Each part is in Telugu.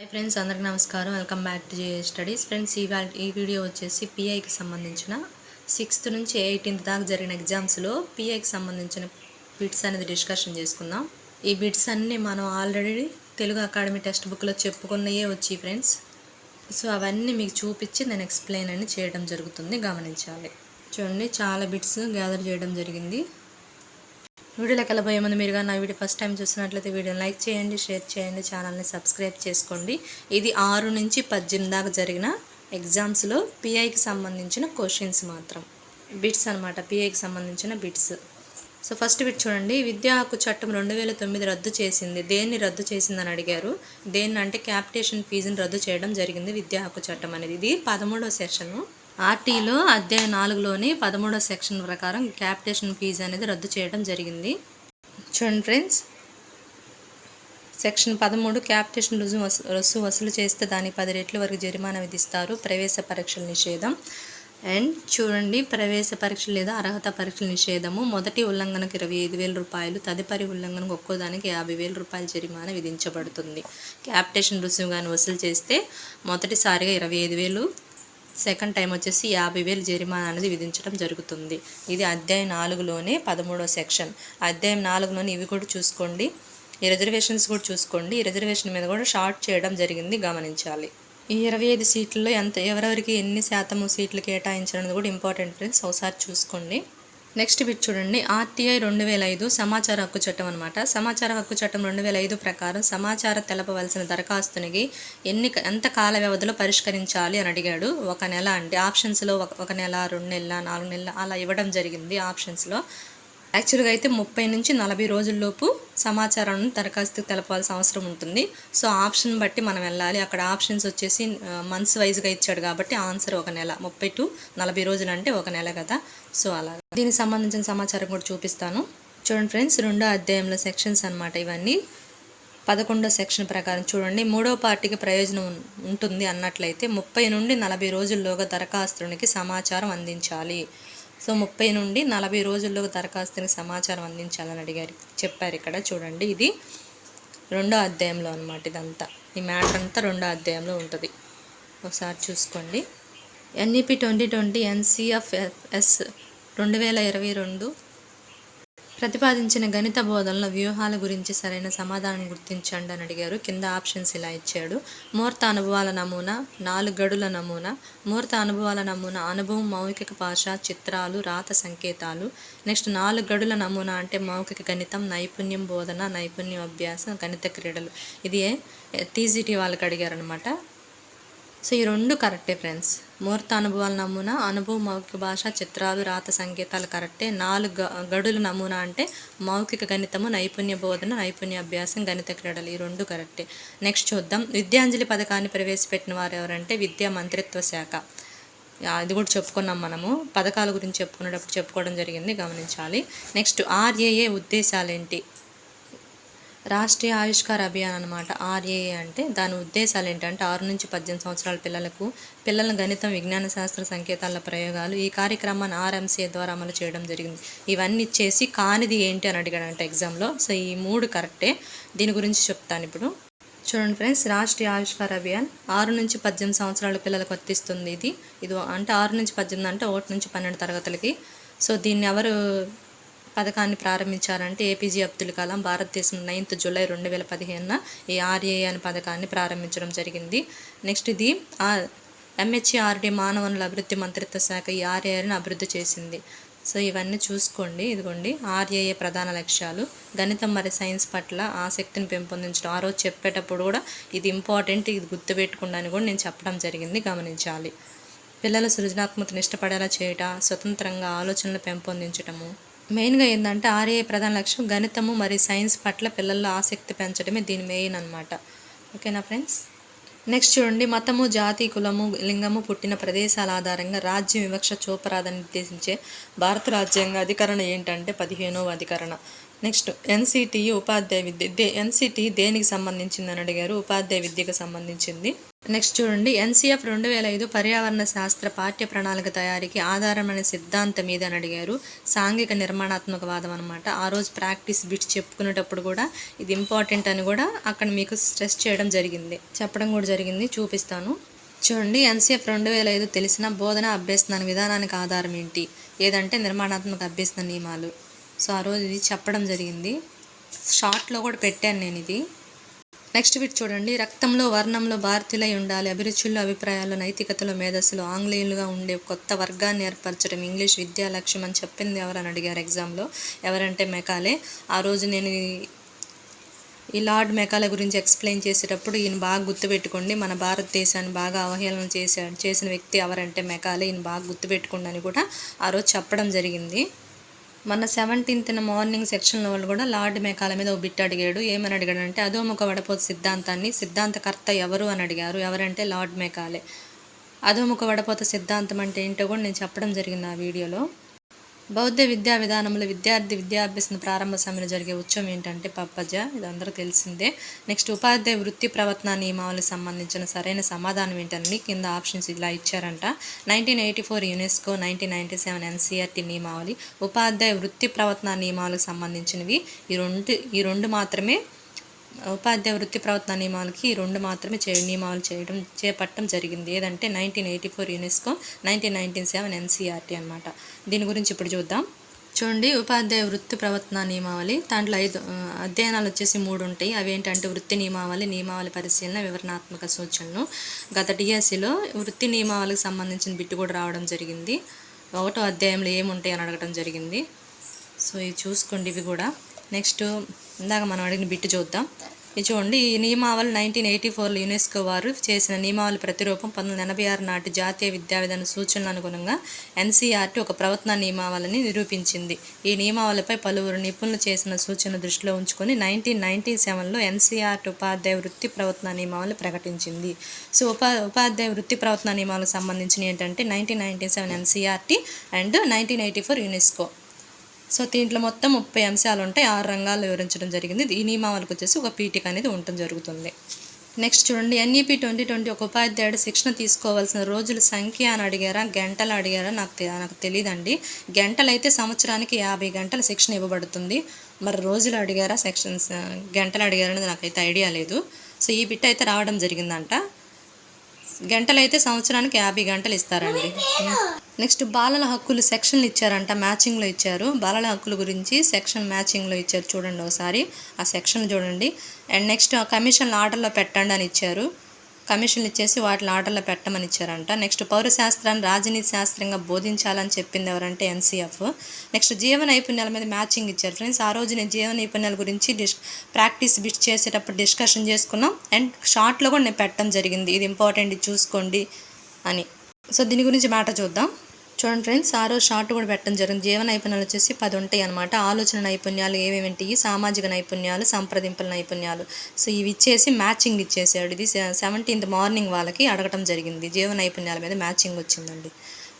హాయ్ ఫ్రెండ్స్ అందరికీ నమస్కారం. Welcome back to J studies. Friends ఈ ఈ వీడియో వచ్చేసి పిఐకి సంబంధించిన సిక్స్త్ నుంచి ఎయిటీన్త్ దాకా జరిగిన ఎగ్జామ్స్లో పిఐకి సంబంధించిన బిట్స్ అనేది డిస్కషన్ చేసుకుందాం. ఈ బిట్స్ అన్నీ మనం ఆల్రెడీ తెలుగు అకాడమీ టెక్స్ట్ బుక్లో చెప్పుకున్నయే వచ్చి ఫ్రెండ్స్. సో అవన్నీ మీకు చూపించి నేను ఎక్స్ప్లెయిన్ అని చేయడం జరుగుతుంది. గమనించాలి. చూడండి చాలా బిట్స్ గ్యాదర్ చేయడం జరిగింది. వీడియోలోకి వెళ్ళబోయే ముందు మీరు కానీ నా వీడియో ఫస్ట్ టైం చూసినట్లయితే వీడియోని లైక్ చేయండి షేర్ చేయండి ఛానల్ని సబ్స్క్రైబ్ చేసుకోండి. ఇది ఆరు నుంచి పద్దెనిమిది దాకా జరిగిన ఎగ్జామ్స్లో పిఐకి సంబంధించిన క్వశ్చన్స్ మాత్రం. బిట్స్ అనమాట పిఐకి సంబంధించిన బిట్స్ సో ఫస్ట్ బిట్ చూడండి. విద్యా హక్కు చట్టం రెండు వేల తొమ్మిది రద్దు చేసింది. దేన్ని రద్దు చేసిందని అడిగారు? దేన్ని అంటే క్యాపిటేషన్ ఫీజుని రద్దు చేయడం జరిగింది విద్యా హక్కు చట్టం అనేది. ఇది పదమూడవ సెషను ఆర్టీలో అధ్యాయ నాలుగులోని పదమూడవ సెక్షన్ ప్రకారం క్యాపిటేషన్ ఫీజు అనేది రద్దు చేయడం జరిగింది. చూడండి ఫ్రెండ్స్. సెక్షన్ పదమూడు క్యాపిటేషన్ రుజువు రుసు వసూలు చేస్తే దానికి పది రెట్ల వరకు జరిమానా విధిస్తారు. ప్రవేశ పరీక్షల నిషేధం. అండ్ చూడండి ప్రవేశ పరీక్ష లేదా అర్హత పరీక్షల నిషేధము. మొదటి ఉల్లంఘనకు ఇరవై ఐదు వేల రూపాయలు తదుపరి ఉల్లంఘనకు ఒక్కోదానికి యాభై వేల రూపాయల జరిమానా విధించబడుతుంది. క్యాపిటేషన్ రుసుము కానీ వసూలు చేస్తే మొదటిసారిగా ఇరవై ఐదు వేలు సెకండ్ టైం వచ్చేసి యాభై వేలు జరిమానా అనేది విధించడం జరుగుతుంది. ఇది అధ్యాయం నాలుగులోనే పదమూడో సెక్షన్. అధ్యాయం నాలుగులోని ఇవి కూడా చూసుకోండి. ఈ రిజర్వేషన్స్ కూడా చూసుకోండి. ఈ రిజర్వేషన్ మీద కూడా షార్ట్ చేయడం జరిగింది. గమనించాలి. ఈ ఇరవై ఐదు సీట్లలో ఎంత ఎవరెవరికి ఎన్ని శాతము సీట్లు కేటాయించడం కూడా ఇంపార్టెంట్ ఫ్రెండ్స్. ఒకసారి చూసుకోండి. నెక్స్ట్ బిట్ చూడండి. ఆర్టీఐ రెండు వేల ఐదు సమాచార హక్కు చట్టం అనమాట సమాచార హక్కు చట్టం రెండు వేల ఐదు ప్రకారం సమాచారం తెలపవలసిన దరఖాస్తునికి ఎన్ని ఎంత కాల వ్యవధిలో పరిష్కరించాలి అని అడిగాడు. ఒక నెల అంటే ఆప్షన్స్లో ఒక ఒక నెల రెండు నెలల నాలుగు నెలల అలా ఇవ్వడం జరిగింది ఆప్షన్స్లో. యాక్చువల్గా అయితే ముప్పై నుంచి నలభై రోజుల్లోపు సమాచారాన్ని దరఖాస్తు తెలపాల్సిన అవసరం ఉంటుంది. సో ఆప్షన్ బట్టి మనం వెళ్ళాలి. అక్కడ ఆప్షన్స్ వచ్చేసి మంత్స్ వైజ్గా ఇచ్చాడు కాబట్టి ఆన్సర్ ఒక నెల. ముప్పై టు నలభై రోజులు అంటే ఒక నెల కదా. సో అలా. దీనికి సంబంధించిన సమాచారం కూడా చూపిస్తాను. చూడండి ఫ్రెండ్స్ రెండో అధ్యాయంలో సెక్షన్స్ అనమాట ఇవన్నీ. పదకొండో సెక్షన్ ప్రకారం చూడండి. మూడో పార్టీకి ప్రయోజనం ఉంటుంది అన్నట్లయితే ముప్పై నుండి నలభై రోజుల్లోగా దరఖాస్తునికి సమాచారం అందించాలి. సో ముప్పై నుండి నలభై రోజుల్లో దరఖాస్తుని సమాచారం అందించాలని అడిగారు. చెప్పారు ఇక్కడ చూడండి ఇది రెండో అధ్యాయంలో అనమాట ఇదంతా. ఈ మ్యాటర్ అంతా రెండో అధ్యాయంలో ఉంటుంది. ఒకసారి చూసుకోండి. ఎన్ఈపి ట్వంటీ ట్వంటీ ఎన్సీఎఫ్ఎస్ రెండు వేల ఇరవై రెండు ప్రతిపాదించిన గణిత బోధనల వ్యూహాల గురించి సరైన సమాధానం గుర్తించండి అని అడిగారు. కింద ఆప్షన్స్ ఇలా ఇచ్చాడు. మూర్త అనుభవాల నమూనా నాలుగు గడుల నమూనా మూర్త అనుభవాల నమూనా అనుభవం మౌఖిక భాష చిత్రాలు రాత సంకేతాలు. నెక్స్ట్ నాలుగు గడుల నమూనా అంటే మౌఖిక గణితం నైపుణ్యం బోధన నైపుణ్యం అభ్యాసం గణిత క్రీడలు. ఇది టీజీటీ వాళ్ళకి అడిగారు అనమాట సో ఈ రెండు కరెక్టే ఫ్రెండ్స్ ముహూర్త అనుభవాల నమూనా అనుభవం మౌఖిక భాష చిత్రాలు రాత సంకేతాలు కరెక్టే నాలుగు గడుల నమూనా అంటే మౌఖిక గణితము నైపుణ్య బోధన నైపుణ్య అభ్యాసం గణిత క్రీడలు. ఈ రెండు కరెక్టే నెక్స్ట్ చూద్దాం. విద్యాంజలి పథకాన్ని ప్రవేశపెట్టిన వారు ఎవరంటే విద్యా మంత్రిత్వ శాఖ. అది ఇది కూడా చెప్పుకున్నాం మనము. పథకాల గురించి చెప్పుకునేటప్పుడు చెప్పుకోవడం జరిగింది. గమనించాలి. నెక్స్ట్ ఆర్ఏఏ ఉద్దేశాలు ఏంటి రాష్ట్రీయ ఆవిష్కార అభియాన్ అనమాట ఆర్ఏఏ అంటే దాని ఉద్దేశాలు ఏంటంటే ఆరు నుంచి పద్దెనిమిది సంవత్సరాల పిల్లలకు పిల్లల గణితం విజ్ఞాన శాస్త్ర సంకేతాల ప్రయోగాలు ఈ కార్యక్రమాన్ని ఆర్ఎంసీఏ ద్వారా అమలు చేయడం జరిగింది. ఇవన్నీ ఇచ్చేసి కానిది ఏంటి అని అడిగాడంట ఎగ్జామ్లో. సో ఈ మూడు కరెక్టే. దీని గురించి చెప్తాను ఇప్పుడు. చూడండి ఫ్రెండ్స్ రాష్ట్రీయ ఆవిష్కార అభియాన్ ఆరు నుంచి పద్దెనిమిది సంవత్సరాల పిల్లలకు వర్తిస్తుంది ఇది. ఇది అంటే ఆరు నుంచి పద్దెనిమిది అంటే ఒకటి నుంచి పన్నెండు తరగతులకి. సో దీన్ని ఎవరు పథకాన్ని ప్రారంభించారంటే ఏపీజే అబ్దుల్ కలాం భారతదేశం నైన్త్ జూలై రెండు వేల పదిహేనున ఈ ఆర్ఏ అనే పథకాన్ని ప్రారంభించడం జరిగింది. నెక్స్ట్ ఇది ఎంహెచ్ఆర్డీ మానవ వనరుల అభివృద్ధి మంత్రిత్వ శాఖ ఈ ఆర్ఏని అభివృద్ధి చేసింది. సో ఇవన్నీ చూసుకోండి. ఇదిగోండి ఆర్ఏఏ ప్రధాన లక్ష్యాలు. గణితం మరి సైన్స్ పట్ల ఆసక్తిని పెంపొందించడం. ఆ రోజు చెప్పేటప్పుడు కూడా ఇది ఇంపార్టెంట్ ఇది గుర్తుపెట్టుకుండా అని కూడా నేను చెప్పడం జరిగింది. గమనించాలి. పిల్లల సృజనాత్మకతను ఇష్టపడేలా చేయట స్వతంత్రంగా ఆలోచనలు పెంపొందించటము. మెయిన్గా ఏంటంటే ఆర్ఏ ప్రధాన లక్ష్యం గణితము మరియు సైన్స్ పట్ల పిల్లల్లో ఆసక్తి పెంచడమే దీని మెయిన్ అనమాట ఓకేనా ఫ్రెండ్స్? నెక్స్ట్ చూడండి. మతము జాతి కులము లింగము పుట్టిన ప్రదేశాల ఆధారంగా రాజ్య వివక్ష చూపరాదని నిర్దేశించే భారత రాజ్యాంగ అధికరణ ఏంటంటే పదిహేనవ అధికరణ. Next NCT Upadhyaya Vidya. They NCT దేనికి సంబంధించిందని అడిగారు? ఉపాధ్యాయ విద్యకు సంబంధించింది. నెక్స్ట్ చూడండి. ఎన్సిఎఫ్ రెండు వేల ఐదు పర్యావరణ శాస్త్ర పాఠ్య ప్రణాళిక తయారీకి ఆధారమైన సిద్ధాంతం మీద అని అడిగారు? సాంఘిక నిర్మాణాత్మకవాదం అనమాట ఆ రోజు ప్రాక్టీస్ బిట్స్ చెప్పుకునేటప్పుడు కూడా ఇది ఇంపార్టెంట్ అని కూడా అక్కడ మీకు స్ట్రెస్ చేయడం జరిగింది. చెప్పడం కూడా జరిగింది. చూపిస్తాను. చూడండి. ఎన్సీఎఫ్ రెండు వేల ఐదు తెలిసిన బోధన అభ్యసన విధానానికి ఆధారం ఏంటి? ఏదంటే నిర్మాణాత్మక అభ్యసన నియమాలు. సో ఆ రోజు ఇది చెప్పడం జరిగింది. షార్ట్లో కూడా పెట్టాను నేను ఇది. నెక్స్ట్ వీటి చూడండి. రక్తంలో వర్ణంలో భారతీయులై ఉండాలి. అభిరుచుల్లో అభిప్రాయాలు నైతికతలో మేధస్సులో ఆంగ్లేయులుగా ఉండే కొత్త వర్గాన్ని ఏర్పరచడం ఇంగ్లీష్ విద్యా లక్ష్యం అని చెప్పింది ఎవరని అడిగారు ఎగ్జామ్లో. ఎవరంటే మెకాలే. ఆ రోజు నేను ఈ- లార్డ్ మెకాల గురించి ఎక్స్ప్లెయిన్ చేసేటప్పుడు ఈయన బాగా గుర్తుపెట్టుకోండి. మన భారతదేశాన్ని బాగా అవహేళన చేశాడు చేసిన వ్యక్తి ఎవరంటే మెకాలే. ఈయన బాగా గుర్తుపెట్టుకోండి అని కూడా ఆ రోజు చెప్పడం జరిగింది. మన సెవెంటీన్త్న మార్నింగ్ సెక్షన్లో వాళ్ళు కూడా లార్డ్ మేకాల మీద ఒక బిట్ అడిగాడు. ఏమని అడిగాడంటే అధోముఖ వడపోత సిద్ధాంతాన్ని సిద్ధాంతకర్త ఎవరు అని అడిగారు. ఎవరంటే లార్డ్ మేకాలే. అధోముఖ వడపోత సిద్ధాంతం అంటే ఏంటో కూడా నేను చెప్పడం జరిగింది ఆ వీడియోలో. బౌద్ధ విద్యా విధానంలో విద్యార్థి విద్యాభ్యాసన ప్రారంభ సమయంలో జరిగే ఉత్సవం ఏంటంటే పప్పజ. ఇది అందరూ తెలిసిందే. నెక్స్ట్ ఉపాధ్యాయ వృత్తి ప్రవర్తన నియమావళికి సంబంధించిన సరైన సమాధానం ఏంటని కింద ఆప్షన్స్ ఇలా ఇచ్చారంట. Nineteen eighty four UNESCO nineteen ninety seven NCERT నియమావళి ఉపాధ్యాయ వృత్తి ప్రవర్తన నియమాలకు సంబంధించినవి. ఈ రెండు ఈ రెండు మాత్రమే ఉపాధ్యాయ వృత్తి ప్రవర్తన నియమాలకి ఈ రెండు మాత్రమే చే నియమాలు చేయడం చేపట్టడం జరిగింది. ఏదంటే nineteen eighty four UNESCO nineteen nineteen seven NCERT అనమాట దీని గురించి ఇప్పుడు చూద్దాం. చూడండి ఉపాధ్యాయ వృత్తి ప్రవర్తన నియమావళి. దాంట్లో ఐదు అధ్యయనాలు వచ్చేసి మూడు ఉంటాయి. అవి ఏంటంటే వృత్తి నియమావళి నియమావళి పరిశీలన వివరణాత్మక సూచనలు. గత డిఎస్సిలో వృత్తి నియమావళికి సంబంధించిన బిట్టు కూడా రావడం జరిగింది. ఒకటో అధ్యాయంలో ఏముంటాయి అని అడగడం జరిగింది. సో ఇవి చూసుకోండి ఇవి కూడా. నెక్స్ట్ ఇందాక మనం అడిగిన బిట్టు చూద్దాం. ఇది చూడండి ఈ నియమావళి నైన్టీన్ ఎయిటీ ఫోర్లో యునెస్కో వారు చేసిన నియమావళి ప్రతిరూపం పంతొమ్మిది ఎనభై ఆరు నాటి జాతీయ విద్యా విధాన సూచనల అనుగుణంగా ఎన్సీఆర్టీ ఒక ప్రవర్తన నియమావళిని నిరూపించింది. ఈ నియమావళిపై పలువురు నిపుణులు చేసిన సూచన దృష్టిలో ఉంచుకొని నైన్టీన్ నైన్టీ సెవెన్లో ఎన్సీఆర్టీ ఉపాధ్యాయ వృత్తి ప్రవర్తన నియమావళి ప్రకటించింది. సో ఉపా ఉపాధ్యాయ వృత్తి ప్రవర్తన నియమాలకు సంబంధించిన ఏంటంటే nineteen ninety seven NCERT and nineteen eighty four UNESCO. So దీంట్లో మొత్తం ముప్పై అంశాలు ఉంటాయి ఆరు రంగాల్లో వివరించడం జరిగింది. ఈ నియమావళికి వచ్చేసి ఒక పీఠిక అనేది ఉండటం జరుగుతుంది. నెక్స్ట్ చూడండి. ఎన్ఈపి ట్వంటీ ట్వంటీ ఒక ఉపాధ్యాయుడు శిక్షణ తీసుకోవాల్సిన రోజుల సంఖ్య అని అడిగారా? గంటలు అడిగారా? నాకు నాకు తెలియదండి గంటలైతే సంవత్సరానికి యాభై గంటల శిక్షణ ఇవ్వబడుతుంది. మరి రోజులు అడిగారా? సెక్షన్స్ గంటలు అడిగారనేది నాకైతే ఐడియా లేదు. సో ఈ బిట్ అయితే రావడం జరిగిందంట. గంటలు అయితే సంవత్సరానికి యాభై గంటలు ఇస్తారండి నెక్స్ట్ బాలల హక్కులు సెక్షన్లు ఇచ్చారంట మ్యాచింగ్లో ఇచ్చారు. బాలల హక్కుల గురించి సెక్షన్ మ్యాచింగ్లో ఇచ్చారు చూడండి ఒకసారి. ఆ సెక్షన్ చూడండి. అండ్ నెక్స్ట్ కమిషన్ ఆర్డర్లో పెట్టండి అని ఇచ్చారు. కమిషన్లు ఇచ్చేసి వాటిని ఆర్డర్లో పెట్టమని ఇచ్చారంట. నెక్స్ట్ పౌరశాస్త్రాన్ని రాజనీతి శాస్త్రంగా బోధించాలని చెప్పింది ఎవరంటే ఎన్సీఎఫ్ నెక్స్ట్ జీవ నైపుణ్యాల మీద మ్యాచింగ్ ఇచ్చారు. ఫ్రెండ్స్ ఆ రోజు నేను జీవ నైపుణ్యాల గురించి డిస్ ప్రాక్టీస్ బిట్ చేసేటప్పుడు డిస్కషన్ చేసుకున్నాం. అండ్ షార్ట్లో కూడా నేను పెట్టడం జరిగింది. ఇది ఇంపార్టెంట్ చూసుకోండి అని. సో దీని గురించి మాట చూద్దాం. చూడండి ఫ్రెండ్స్ ఆరో షార్ట్ కూడా పెట్టడం జరిగింది. జీవ నైపుణ్యాలు వచ్చేసి పది ఉంటాయి అనమాట ఆలోచన నైపుణ్యాలు ఏమేమి సామాజిక నైపుణ్యాలు సంప్రదింపుల నైపుణ్యాలు. సో ఇవి ఇచ్చేసి మ్యాచింగ్ ఇచ్చేసాడు ఇది సెవెంటీన్త్ మార్నింగ్ వాళ్ళకి అడగటం జరిగింది. జీవ నైపుణ్యాల మీద మ్యాచింగ్ వచ్చిందండి.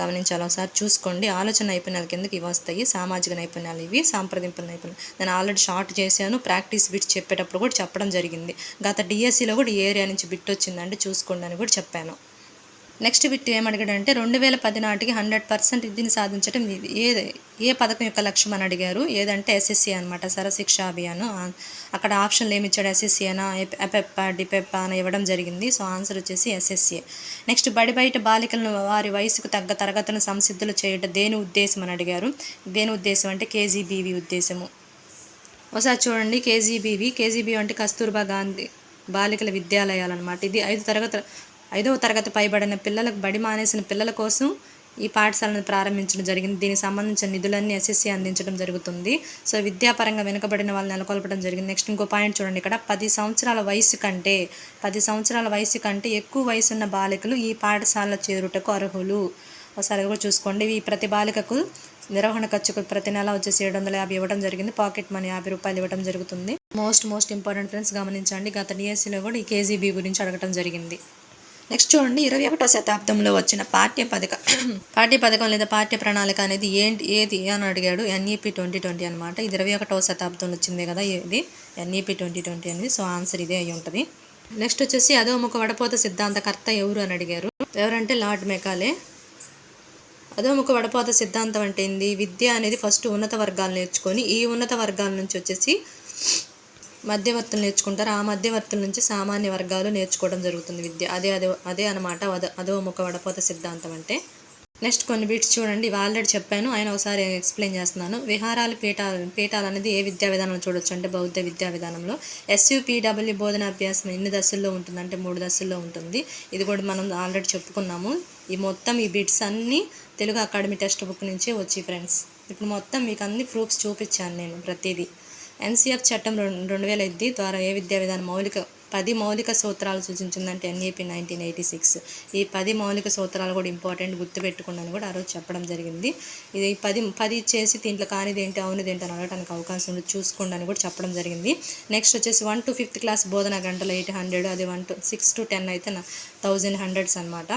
గమనించాలి ఒకసారి చూసుకోండి. ఆలోచన నైపుణ్యాల కిందకి ఇవి వస్తాయి. సామాజిక నైపుణ్యాలు ఇవి సాంప్రదింపుల నైపుణ్యాలు. నేను ఆల్రెడీ షార్ట్ చేశాను. ప్రాక్టీస్ బిట్ చెప్పేటప్పుడు కూడా చెప్పడం జరిగింది. గత డిఎస్సిలో కూడా ఈ ఏరియా నుంచి బిట్ వచ్చిందంటే చూసుకోండి అని కూడా చెప్పాను. నెక్స్ట్ బిట్ ఏమడిగాడంటే రెండు వేల పది నాటికి హండ్రెడ్ పర్సెంట్ విద్యను సాధించడం ఇది. ఏ ఏ పథకం యొక్క లక్ష్యం అని అడిగారు. ఏదంటే ఎస్ఎస్సి అనమాట సరశిక్ష అభియాన్. అక్కడ ఆప్షన్లు ఏమి ఇచ్చాడు? ఎస్ఎస్సి అనా ఎపెప్ప డిపెప్ప అని ఇవ్వడం జరిగింది. సో ఆన్సర్ వచ్చేసి ఎస్ఎస్సి. నెక్స్ట్ బడి బయట బాలికలను వారి వయసుకు తగ్గ తరగతులను సంసిద్ధులు చేయడం దేని ఉద్దేశం అని అడిగారు. దేని ఉద్దేశం అంటే కేజీబీవీ ఉద్దేశము. ఒకసారి చూడండి. కేజీబీవి కేజీబీ అంటే కస్తూర్బా గాంధీ బాలికల విద్యాలయాలు అనమాట ఇది ఐదు తరగతి ఐదవ తరగతి పైబడిన పిల్లలకు బడి మానేసిన పిల్లల కోసం ఈ పాఠశాలను ప్రారంభించడం జరిగింది. దీనికి సంబంధించిన నిధులన్నీ ఎస్ఎస్సి అందించడం జరుగుతుంది. సో విద్యాపరంగా వెనుకబడిన వాళ్ళని నెలకొల్పడం జరిగింది. నెక్స్ట్ ఇంకో పాయింట్ చూడండి. ఇక్కడ పది సంవత్సరాల వయసు కంటే పది సంవత్సరాల వయసు కంటే ఎక్కువ వయసు ఉన్న బాలికలు ఈ పాఠశాల చేరుటకు అర్హులు. ఒకసారి కూడా చూసుకోండి. ఈ ప్రతి బాలికకు నిర్వహణ ఖర్చుకు ప్రతి నెల వచ్చేసి ఏడు వందల యాభై ఇవ్వడం జరిగింది. పాకెట్ మనీ యాభై రూపాయలు ఇవ్వడం జరుగుతుంది. మోస్ట్ మోస్ట్ ఇంపార్టెంట్ ఫ్రెండ్స్ గమనించండి. గత డిఎస్సిలో కూడా ఈ కేజీబీ గురించి అడగడం జరిగింది. నెక్స్ట్ చూడండి ఇరవై ఒకటో శతాబ్దంలో వచ్చిన పాఠ్య పథక. పాఠ్య పథకం లేదా పాఠ్య ప్రణాళిక అనేది ఏంటి ఏది అని అడిగాడు ఎన్ఈపి ట్వంటీ ట్వంటీ అనమాట ఇది ఇరవై ఒకటవ శతాబ్దంలో వచ్చింది కదా ఇది ఎన్ఈపి ట్వంటీ ట్వంటీ అనేది. సో ఆన్సర్ ఇదే అయి ఉంటుంది. నెక్స్ట్ వచ్చేసి అధోముఖ వడపోత సిద్ధాంతకర్త ఎవరు అని అడిగారు. ఎవరంటే లార్డ్ మెకాలే. అధోముఖ వడపోత సిద్ధాంతం అంటే ఏంది? విద్య అనేది ఫస్ట్ ఉన్నత వర్గాలు నేర్చుకొని ఈ ఉన్నత వర్గాల నుంచి వచ్చేసి మధ్యవర్తులు నేర్చుకుంటారు. ఆ మధ్యవర్తుల నుంచి సామాన్య వర్గాలు నేర్చుకోవడం జరుగుతుంది విద్య. అదే అదే అదే అనమాట అదో అధోముఖ వడపోత సిద్ధాంతం అంటే. నెక్స్ట్ కొన్ని బిట్స్ చూడండి. ఆల్రెడీ చెప్పాను. ఆయన ఒకసారి ఎక్స్ప్లెయిన్ చేస్తున్నాను. విహారాలు పీఠాలు పీఠాలు అనేది ఏ విద్యా విధానంలో చూడొచ్చు? అంటే బౌద్ధ విద్యా విధానంలో. ఎస్యూపీడబ్ల్యూ బోధన అభ్యాసం ఎన్ని దశల్లో ఉంటుంది? అంటే మూడు దశల్లో ఉంటుంది. ఇది కూడా మనం ఆల్రెడీ చెప్పుకున్నాము. ఈ మొత్తం ఈ బిట్స్ అన్నీ తెలుగు అకాడమీ టెక్స్ట్ బుక్ నుంచి వచ్చి ఫ్రెండ్స్ ఇప్పుడు మొత్తం మీకు అన్ని ప్రూఫ్స్ చూపించాను నేను ప్రతిదీ. ఎన్సీఎఫ్ చట్టం రెండు వేల ఎనిమిది ద్వారా ఏ విద్యా విధానం మౌలిక పది మౌలిక సూత్రాలు సూచించిందంటే ఎన్ఈపి నైన్టీన్ ఎయిటీ సిక్స్. ఈ పది మౌలిక సూత్రాలు కూడా ఇంపార్టెంట్ గుర్తుపెట్టుకున్నాను కూడా ఆ రోజు చెప్పడం జరిగింది. ఇది పది పది చేసి దీంట్లో కానిది ఏంటి అవునిది ఏంటి అని అడగడానికి అవకాశం ఉంది. చూసుకోండి అని కూడా చెప్పడం జరిగింది. నెక్స్ట్ వచ్చేసి వన్ టు ఫిఫ్త్ క్లాస్ బోధన గంటలు ఎయిట్ హండ్రెడ్ అది one to six to ten అయితే థౌజండ్ హండ్రెడ్స్ అనమాట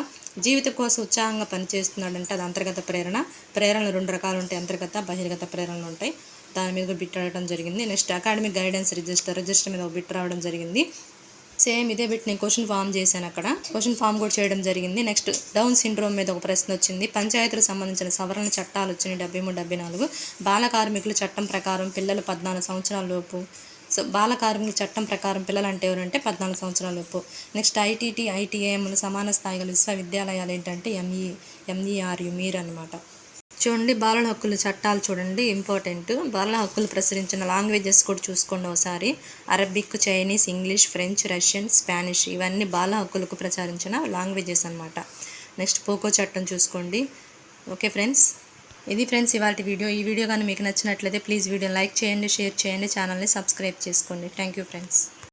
జీవితం కోసం ఉత్సాహంగా పనిచేస్తున్నాడంటే అది అంతర్గత ప్రేరణ. ప్రేరణలు రెండు రకాలు ఉంటాయి. అంతర్గత బహిర్గత ప్రేరణలు ఉంటాయి. దాని మీద బిట్ రావడం జరిగింది. Next academic guidance register register మీద ఒక బిట్ రావడం జరిగింది. సేమ్ ఇదే బిట్ నేను క్వశ్చన్ ఫామ్ చేశాను అక్కడ. క్వశ్చన్ ఫామ్ కూడా చేయడం జరిగింది. నెక్స్ట్ డౌన్ సిండ్రోమ్ మీద ఒక ప్రశ్న వచ్చింది. పంచాయతీలకు సంబంధించిన సవరణ చట్టాలు వచ్చినాయి డెబ్బై మూడు డెబ్బై నాలుగు. బాల కార్మికులు చట్టం ప్రకారం పిల్లలు పద్నాలుగు సంవత్సరాల లోపు. సో బాల కార్మికుల చట్టం ప్రకారం పిల్లలు అంటే ఎవరంటే పద్నాలుగు సంవత్సరాల లోపు. నెక్స్ట్ ఐటీటీ ఐటీఏఎంలు సమాన స్థాయిగల విశ్వవిద్యాలయాలు ఏంటంటే ఎంఈ ఎంఈఆర్యు మీరు అనమాట చూడండి బాలల హక్కుల చట్టాలు చూడండి ఇంపార్టెంట్ బాలల హక్కులు ప్రసరించిన లాంగ్వేజెస్ కూడా చూసుకోండి ఒకసారి. Arabic Chinese English French Russian Spanish ఇవన్నీ బాల హక్కులకు ప్రచారించిన లాంగ్వేజెస్ అనమాట నెక్స్ట్ పోకో చట్టం చూసుకోండి. ఓకే ఫ్రెండ్స్ ఇది ఫ్రెండ్స్ ఇవాళ వీడియో. ఈ వీడియో కానీ మీకు నచ్చినట్లయితే ప్లీజ్ వీడియో లైక్ చేయండి షేర్ చేయండి ఛానల్ని సబ్స్క్రైబ్ చేసుకోండి. Thank you friends